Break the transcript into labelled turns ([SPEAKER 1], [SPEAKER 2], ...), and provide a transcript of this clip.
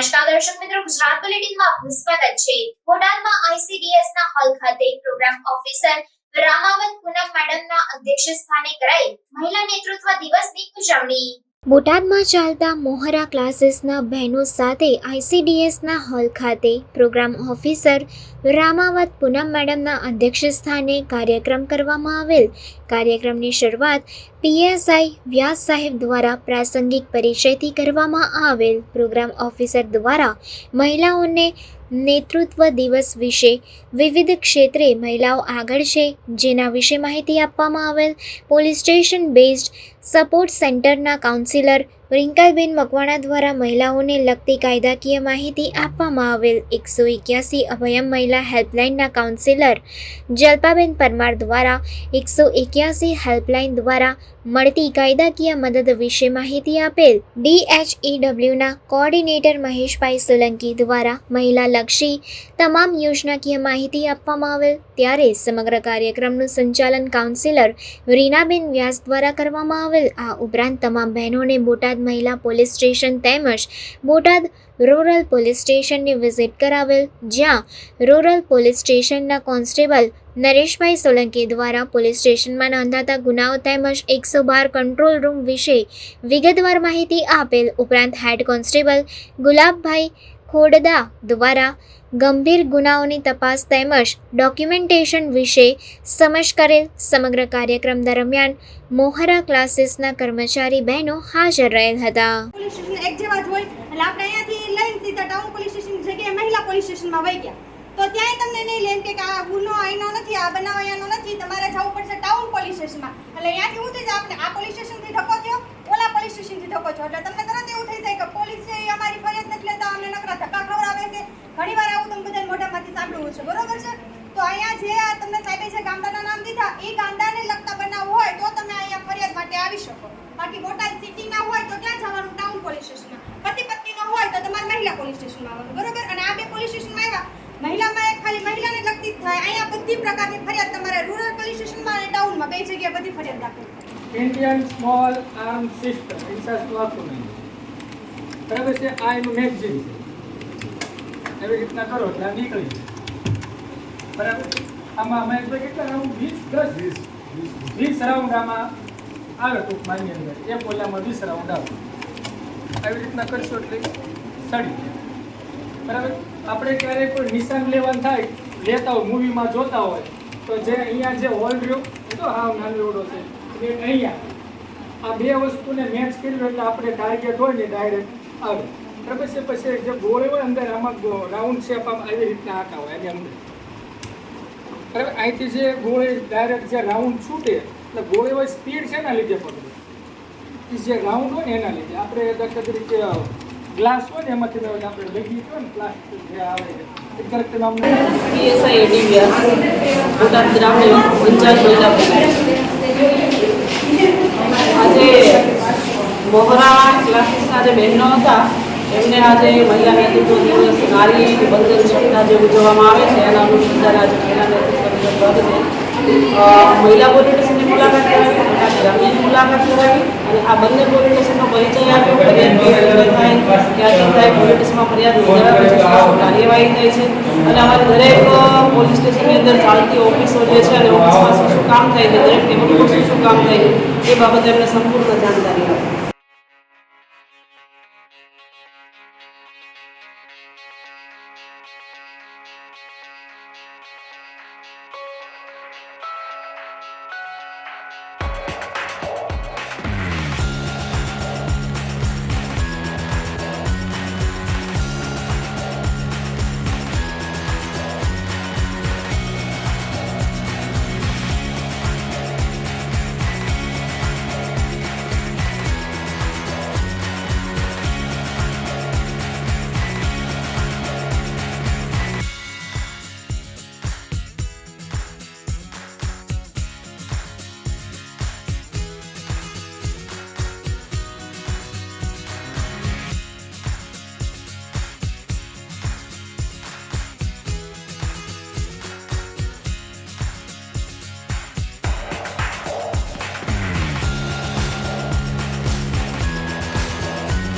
[SPEAKER 1] નમસ્કાર દર્શક મિત્રો, ગુજરાત બુલેટિનમાં આપનું સ્વાગત છે. બોટાદમાં આઈસીડીએસ ના હોલ ખાતે પ્રોગ્રામ ઓફિસર રામાવત પૂનમ મેડમના અધ્યક્ષ સ્થાને કરાઈ મહિલા નેતૃત્વ દિવસની ઉજવણી. બોટાદમાં ચાલતા મોહરા ક્લાસીસના બહેનો સાથે આઈસીડીએસના હોલ ખાતે પ્રોગ્રામ ઓફિસર રામાવત પૂનમ મેડમના અધ્યક્ષ સ્થાને કાર્યક્રમ કરવામાં આવેલ. કાર્યક્રમની શરૂઆત પીએસઆઈ વ્યાસ સાહેબ દ્વારા પ્રાસંગિક પરિચયથી કરવામાં આવેલ. પ્રોગ્રામ ઓફિસર દ્વારા મહિલાઓને નેતૃત્વ દિવસ વિશે વિવિધ ક્ષેત્રે મહિલાઓ આગળ છે, જેના વિશે માહિતી આપવામાં આવેલ પોલીસ સ્ટેશન બેઝડ સપોર્ટ સેન્ટરના કાઉન્સિલર રિંકલબેન મકવાણા દ્વારા મહિલાઓને લગતી કાયદાકીય માહિતી આપવામાં આવેલ એકસો એક્યાસી અભયમ મહિલા હેલ્પલાઇનના કાઉન્સિલર જલ્પાબેન પરમાર દ્વારા એકસો એક્યાસી હેલ્પલાઇન દ્વારા મળતી કાયદાકીય મદદ વિશે માહિતી આપેલ ડીએચઈડબ્લ્યુના કોઓર્ડિનેટર મહેશભાઈ સોલંકી દ્વારા મહિલાલક્ષી તમામ યોજનાકીય માહિતી આપવામાં આવેલ. ત્યારે સમગ્ર કાર્યક્રમનું સંચાલન કાઉન્સિલર રીનાબેન વ્યાસ દ્વારા કરવામાં આવેલ. આ ઉપરાંત તમામ બહેનોને બોટાદ મહિલા પોલીસ સ્ટેશન તેમજ બોટાદ રૂરલ પોલીસ સ્ટેશનની વિઝિટ કરાવેલ, જ્યાં રૂરલ પોલીસ સ્ટેશનના કોન્સ્ટેબલ નરેશભાઈ સોલંકી દ્વારા પોલીસ સ્ટેશનમાં નોંધાતા ગુનાઓ તેમજ એકસો બાર કંટ્રોલ રૂમ વિશે વિગતવાર માહિતી આપેલ ઉપરાંત હેડ કોન્સ્ટેબલ ગુલાબભાઈ ખોડદા દ્વારા ગંભીર ગુનાઓની તપાસ તેમજ ડોક્યુમેન્ટેશન વિશે સમજ કરેલ સમગ્ર કાર્યક્રમ દરમિયાન મોહરા ક્લાસીસના કર્મચારી બહેનો હાજર રહેલ હતા.
[SPEAKER 2] તો ત્યાંય તમને નહીં લેમ કે આ ગુનો આઈનો નથી, આ બનાવ નથી, તમારે જવું પડશે ટાઉન પોલીસ સ્ટેશનમાં. એટલે અહીંયાથી ઉતરી જાવ આપણે. આ પોલીસ સ્ટેશનથી ધક્કો થયો, ઓલા પોલીસ સ્ટેશનથી ધક્કો છો એટલે તમને તરત એવું થઈ જાય કે પોલીસ છે અમારી ફરિયાદ નથી લેતા અમને નકરા ધક્કા ખવડાવે છે. ઘણીવાર આવું તમે બધા મોઢામાંથી સાંભળ્યું છે. બરોબર છે? તો અહીંયા જે આ તમને સાહેબે છે ગામડાના નામ દીધા, એ ગામડાને લગતા બનાવ હોય તો તમે અહીંયા ફરિયાદ માટે આવી શકો. બાકી બોટાદ સિટીના હોય તો ક્યાં જવાનું? ટાઉન પોલીસ સ્ટેશનમાં પતિ પત્નીનો હોય તો તમારે મહિલા પોલીસ સ્ટેશનમાં આવવાનું. બરોબર? અને આ બે પોલીસ સ્ટેશનમાં આવ્યા. મહિલામાં એક ખાલી મહિલાને લગતી જ થાય. અહીંયા બધી પ્રકારની ફરિયાદ તમારે રૂરલ પોલીસ સ્ટેશનમાં અને ટાઉનમાં બે જગ્યાએ બધી ફરિયાદ દાખલ.
[SPEAKER 3] Indian small arm system INSAS નહીં બરાબર છે? આ એનું મેગઝીન છે. એવી રીતના કરો એટલે આ નીકળી. બરાબર? આમાં મહેશભાઈ કેટલા રાઉન્ડ વીસ? દસ? વીસ. વીસ. રાઉન્ડ આમાં આવે ટૂંકમાંની અંદર. એક ઓલામાં વીસ રાઉન્ડ આવે. આવી રીતના કરશો એટલે સડી બરાબર? આપણે ક્યારેય કોઈ નિશાન લેવાનું થાય લેતા હોય મૂવીમાં જોતા હોય તો જે અહીંયા જે હોલ રહ્યો એ તો હાવ નાનો એવડો છે. એ અહીંયા. આ બે વસ્તુને મેચ કર્યું એટલે આપણે ટાર્ગેટ હોય ને ડાયરેક્ટ આવે. બરાબર છે પછી જે ગોળ હોય અંદર, આમાં રાઉન્ડ શેપ આમ આવી રીતના આંકા હોય, એની અંદર. બરાબર? અહીંથી જે ગોળ ડાયરેક્ટ જે રાઉન્ડ છૂટે, એટલે ગોળ હોય સ્પીડ છે એના લીધે પકડે. એ જે રાઉન્ડ હોય ને એના લીધે. આપણે દાખલા તરીકે ગ્લાસ હોય ને, એમાંથી આપણે લઈ ગયું ને પ્લાસ્ટિક જે આવે છે. કરેક્ટ નામ
[SPEAKER 4] પીએસઆઈ એડી વ્યાસ બોટાદ ગ્રામ્ય પંચાયત મહિલા પોલીસ આજે મોહરા ક્લાસીસના જે બહેનો હતા, એમને આજે મહિલા નેતૃત્વ દિવસ નારી બંધન સપ્તાહ જે ઉજવવામાં આવે છે, એના અનુસંધાન આજે મહિલા નેતૃત્વ દિવસ મહિલા પોલીસ મુલાકાત કરાવી ગ્રામ્યની મુલાકાત કરાવી અને આ બંને પોલીસ સ્ટેશનનો પરિચય આપ્યો. ફરિયાદ થાય. ક્યાંથી થાય પોલીસ સ્ટેશનમાં ફરિયાદ કાર્યવાહી થાય છે. અને અમારે દરેક પોલીસ સ્ટેશનની અંદર ચાલતી ઓફિસો જે છે અને ઓફિસમાં શું શું કામ થાય છે, દરેક ટેબલ શું શું કામ થાય છે, એ બાબતે એમને સંપૂર્ણ જાણકારી